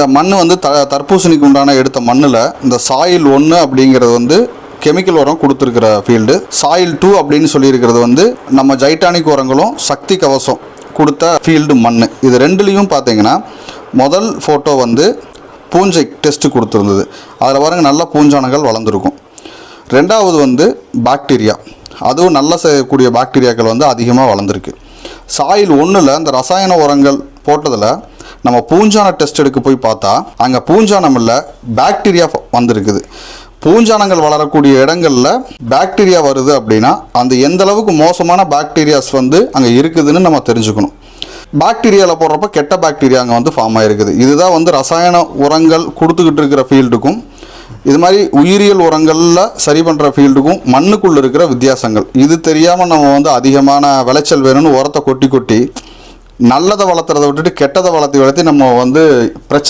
இந்த மண் வந்து த தர்பூசணிக்கு உண்டான எடுத்த மண்ணில் இந்த சாயில் ஒன்று அப்படிங்கிறது வந்து கெமிக்கல் உரம் கொடுத்துருக்கிற ஃபீல்டு சாயில் டூ அப்படின்னு சொல்லியிருக்கிறது வந்து நம்ம ஜைட்டானிக் உரங்களும் சக்தி கவசம் கொடுத்த ஃபீல்டு மண் இது ரெண்டுலேயும் பார்த்தீங்கன்னா முதல் ஃபோட்டோ வந்து பூஞ்சை டெஸ்ட் கொடுத்துருந்தது. அதில் பாருங்கள் நல்ல பூஞ்சானங்கள் வளர்ந்துருக்கும். ரெண்டாவது வந்து பாக்டீரியா அதுவும் நல்ல செய்யக்கூடிய பாக்டீரியாக்கள் வந்து அதிகமாக வளர்ந்துருக்கு. சாயில் ஒன்றில் இந்த ரசாயன உரங்கள் போட்டதில் நம்ம பூஞ்சான டெஸ்ட் எடுக்க போய் பார்த்தா அங்கே பூஞ்சானம் இல்லை பாக்டீரியா வந்திருக்குது. பூஞ்சானங்கள் வளரக்கூடிய இடங்களில் பாக்டீரியா வருது அப்படின்னா அந்த எந்த அளவுக்கு மோசமான பாக்டீரியாஸ் வந்து அங்கே இருக்குதுன்னு நம்ம தெரிஞ்சுக்கணும். பாக்டீரியாவில் போடுறப்ப கெட்ட பாக்டீரியா அங்கே வந்து ஃபார்ம் ஆகிருக்குது இதுதான் வந்து ரசாயன உரங்கள் கொடுத்துக்கிட்டு இருக்கிற ஃபீல்டுக்கும் இது மாதிரி உயிரியல் உரங்களில் சரி பண்ணுற ஃபீல்டுக்கும் மண்ணுக்குள்ளே இருக்கிற வித்தியாசங்கள். இது தெரியாமல் நம்ம வந்து அதிகமான விளைச்சல் வேணும்னு உரத்தை கொட்டி கொட்டி நல்லதை வளர்த்துறத விட்டுட்டு கெட்டதை வளர்த்தி வளர்த்தி நம்ம வந்து பிரச்சனை